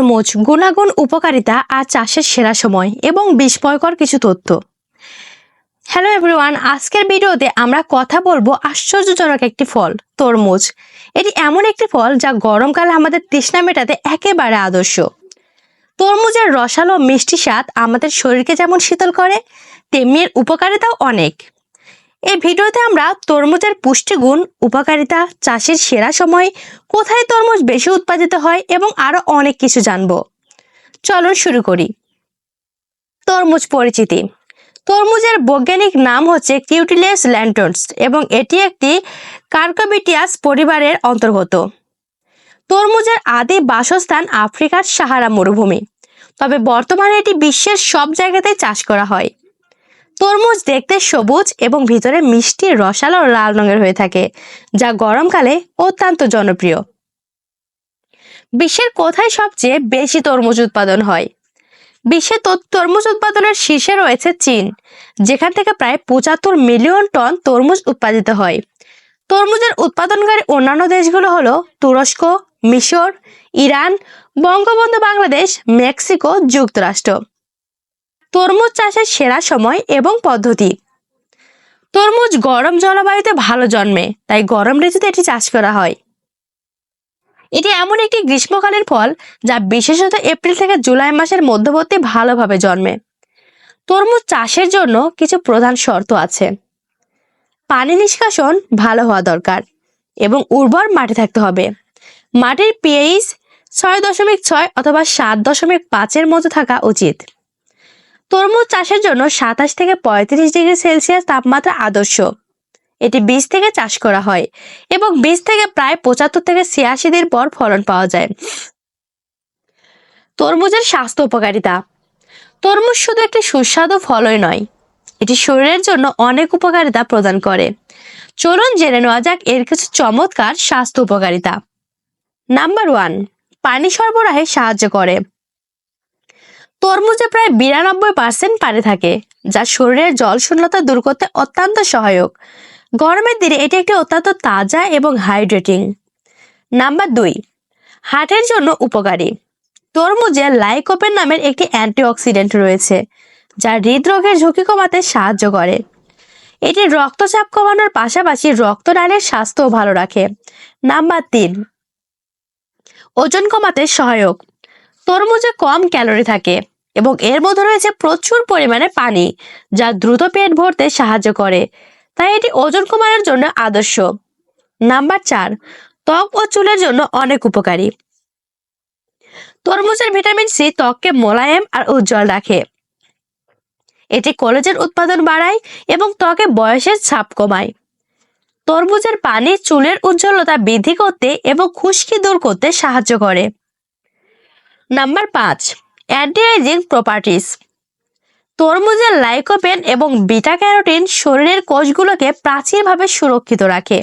তরমুজ, গুণাগুণ, উপকারিতা আর চাষের সেরা সময় এবং বিস্ময়কর কিছু তথ্য। হ্যালো এভরিওয়ান আজকের ভিডিওতে আমরা কথা বলব আশ্চর্যজনক একটি ফল, তরমুজ। এটি এমন একটি ফল যা গরমকালে আমাদের তৃষ্ণা মেটাতে একেবারে আদর্শ। তরমুজের রসালো মিষ্টি স্বাদ আমাদের শরীরকে যেমন শীতল করে, তেমনি এর উপকারিতাও অনেক। এই ভিডিওতে আমরা তরমুজের পুষ্টিগুণ উপকারিতা, চাষের সেরা সময়, কোথায় তরমুজ বেশি উৎপাদিত হয় এবং আরও অনেক কিছু জানব। চলুন শুরু করি। তরমুজ পরিচিতি। তরমুজের বৈজ্ঞানিক নাম হচ্ছে কিউটিলেস ল্যান্টনস এবং এটি একটি কার্কোবিটিয়াস পরিবারের অন্তর্গত। তরমুজের আদি বাসস্থান আফ্রিকার সাহারা মরুভূমি। তবে বর্তমানে এটি বিশ্বের সব জায়গাতেই চাষ করা হয়। তরমুজ দেখতে সবুজ এবং ভিতরে মিষ্টি, রসালো লাল রঙের হয়ে থাকে, যা গরমকালে অত্যন্ত জনপ্রিয়। বিশ্বের কোথায় সবচেয়ে বেশি তরমুজ উৎপাদন হয়? বিশ্বে তরমুজ উৎপাদনের শীর্ষে রয়েছে চীন, যেখান থেকে প্রায় পঁচাত্তর মিলিয়ন টন তরমুজ উৎপাদিত হয়। তরমুজের উৎপাদনকারী অন্যান্য দেশগুলো হলো তুরস্ক, মিশর, ইরান, বঙ্গবন্ধু বাংলাদেশ, মেক্সিকো, যুক্তরাষ্ট্র। তরমুজ চাষের সেরা সময় এবং পদ্ধতি। তরমুজ গরম জলবায়ুতে ভালো জন্মে, তাই গরম ঋতুতে এটি চাষ করা হয়। এটি এমন একটি গ্রীষ্মকালের ফল যা বিশেষত এপ্রিল থেকে জুলাই মাসের মধ্যবর্তী ভালোভাবে জন্মে। তরমুজ চাষের জন্য কিছু প্রধান শর্ত আছে। পানি নিষ্কাশন ভালো হওয়া দরকার এবং উর্বর মাটি থাকতে হবে। মাটির পিএইচ ছয় দশমিক ছয় অথবা সাত দশমিক পাঁচের মতো থাকা উচিত। তরমুজ চাষের জন্য সাতাশ থেকে পঁয়ত্রিশ ডিগ্রি সেলসিয়াস তাপমাত্রা আদর্শ। এটি বীজ থেকে চাষ করা হয় এবং বীজ থেকে প্রায় পঁচাত্তর থেকে ছিয়াশি দিন পর ফলন পাওয়া যায়। তরমুজের স্বাস্থ্য উপকারিতা। তরমুজ শুধু একটি সুস্বাদু ফলই নয়, এটি শরীরের জন্য অনেক উপকারিতা প্রদান করে। চলুন জেনে নেওয়া যাক এর কিছু চমৎকার স্বাস্থ্য উপকারিতা। নাম্বার ওয়ান, পানি সরবরাহে সাহায্য করে। তরমুজে প্রায় বিরানব্বই পার্সেন্ট পানি থাকে, যা শরীরের জল শূন্যতা দূর করতে অত্যন্ত সহায়ক। গরমের দিনে এটি একটি অত্যন্ত তাজা এবং হাইড্রেটিং নাম্বার দুই, হার্টের জন্য উপকারী। তরমুজে লাইকোপেন নামের একটি অ্যান্টিঅক্সিডেন্ট রয়েছে, যা হৃদরোগের ঝুঁকি কমাতে সাহায্য করে। এটি রক্তচাপ কমানোর পাশাপাশি রক্তনালীর স্বাস্থ্যও ভালো রাখে। নাম্বার তিন, ওজন কমাতে সহায়ক। তরমুজে কম ক্যালোরি থাকে এবং এর মধ্যে রয়েছে প্রচুর পরিমাণে পানি, যা দ্রুত পেট ভরতে সাহায্য করে। তাই এটি ওজন কমানোর জন্য আদর্শ। নাম্বার চার, ত্বক ও চুলের জন্য অনেক উপকারী। তরমুজের ভিটামিন সি ত্বককে মোলায়েম আর উজ্জ্বল রাখে। এটি কলেজের উৎপাদন বাড়ায় এবং ত্বকে বয়সের ছাপ কমায়। তরমুজের পানি চুলের উজ্জ্বলতা বৃদ্ধি করতে এবং খুশকি দূর করতে সাহায্য করে। নাম্বার পাঁচ অ্যান্টি এজিং প্রপার্টিস তরমুজের লাইকোপেন এবং বিটা ক্যারোটিন শরীরের কোষগুলোকে প্রাচীরভাবে সুরক্ষিত রাখে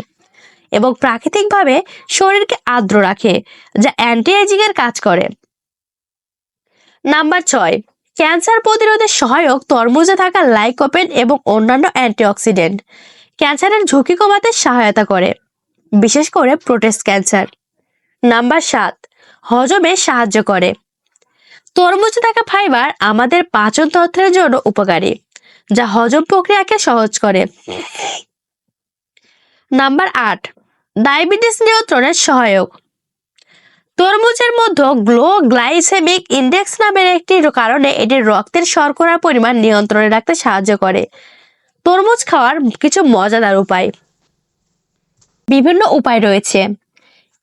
এবং প্রাকৃতিকভাবে শরীরকে আর্দ্র রাখে, যা অ্যান্টি এজিং এর কাজ করে। নাম্বার ছয় ক্যান্সার প্রতিরোধে সহায়ক তরমুজে থাকা লাইকোপেন এবং অন্যান্য অ্যান্টিঅক্সিডেন্ট ক্যান্সারের ঝুঁকি কমাতে সহায়তা করে, বিশেষ করে প্রোটেস্ট ক্যান্সার। নাম্বার সাত, হজমে সাহায্য করে। তরমুজে থাকা ফাইবার আমাদের পাচন তন্ত্রের জন্য উপকারী, যা হজম প্রক্রিয়াকে সহজ করে। নাম্বার আট, ডায়াবেটিস নিয়ন্ত্রণের সহায়ক। তরমুজের মধ্যে গ্লো গ্লাইসেমিক ইন্ডেক্স নামের একটি কারণে এটি রক্তের শর্করার পরিমাণ নিয়ন্ত্রণে রাখতে সাহায্য করে। তরমুজ খাওয়ার কিছু মজাদার উপায়। বিভিন্ন উপায় রয়েছে।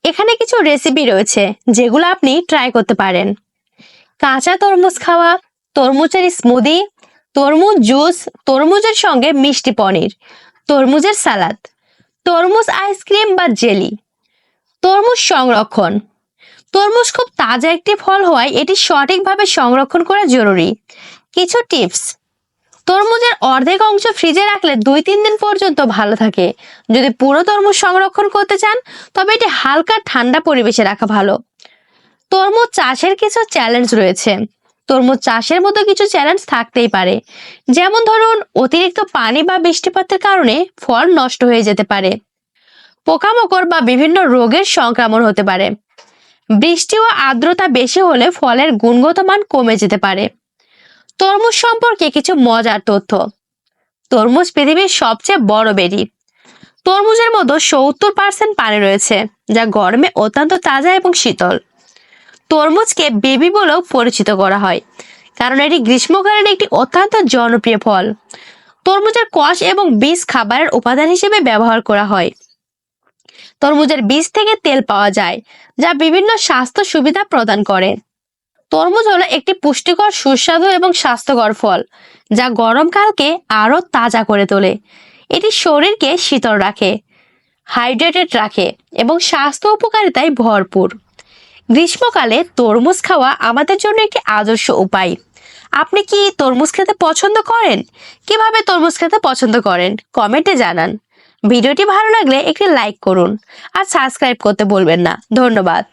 এখানে কিছু রেসিপি রয়েছে, যেগুলো আপনি ট্রাই করতে পারেন। কাঁচা তরমুজ খাওয়া, তরমুজের স্মুদি তরমুজ জুস তরমুজের সঙ্গে মিষ্টি পনির, তরমুজের সালাদ তরমুজ আইসক্রিম বা জেলি তরমুজ সংরক্ষণ। তরমুজ খুব তাজা একটি ফল হওয়ায় এটি সঠিকভাবে সংরক্ষণ করা জরুরি। কিছু টিপস তরমুজের অর্ধেক অংশ ফ্রিজে রাখলে দুই তিন দিন পর্যন্ত ভালো থাকে। যদি পুরো তরমুজ সংরক্ষণ করতে চান, তবে এটি হালকা ঠান্ডা পরিবেশে রাখা ভালো। তরমুজ চাষের কিছু চ্যালেঞ্জ রয়েছে। তরমুজ চাষের মতো কিছু চ্যালেঞ্জ থাকতেই পারে। যেমন ধরুন, অতিরিক্ত পানি বা বৃষ্টিপাতের কারণে ফল নষ্ট হয়ে যেতে পারে। পোকামাকড় বা বিভিন্ন রোগের সংক্রমণ হতে পারে। বৃষ্টি ও আর্দ্রতা বেশি হলে ফলের গুণগত মান কমে যেতে পারে। তরমুজ সম্পর্কে কিছু মজার তথ্য। তরমুজ পৃথিবীর সবচেয়ে বড় বেরি। তরমুজের মতো সত্তর পার্সেন্ট পানি রয়েছে, যা গরমে অত্যন্ত তাজা এবং শীতল। তরমুজকে বেবি বলেও পরিচিত করা হয়। কারণ এটি গ্রীষ্মকালীন একটি অত্যন্ত জনপ্রিয় ফল। তরমুজের কষ এবং বীজ খাবারের উপাদান হিসেবে ব্যবহার করা হয়। তরমুজের বীজ থেকে তেল পাওয়া যায়, যা বিভিন্ন স্বাস্থ্য সুবিধা প্রদান করে। তরমুজ হলো একটি পুষ্টিকর, সুস্বাদু এবং স্বাস্থ্যকর ফল, যা গরমকালকে আরও তাজা করে তোলে। এটি শরীরকে শীতল রাখে, হাইড্রেটেড রাখে এবং স্বাস্থ্য উপকারিতায় ভরপুর। গ্রীষ্মকালে তরমুজ খাওয়া আমাদের জন্য একটি আদর্শ উপায়। আপনি কি তরমুজ খেতে পছন্দ করেন? কীভাবে তরমুজ খেতে পছন্দ করেন? কমেন্টে জানান। ভিডিওটি ভালো লাগলে একটি লাইক করুন আর সাবস্ক্রাইব করতে বলবেন না। ধন্যবাদ।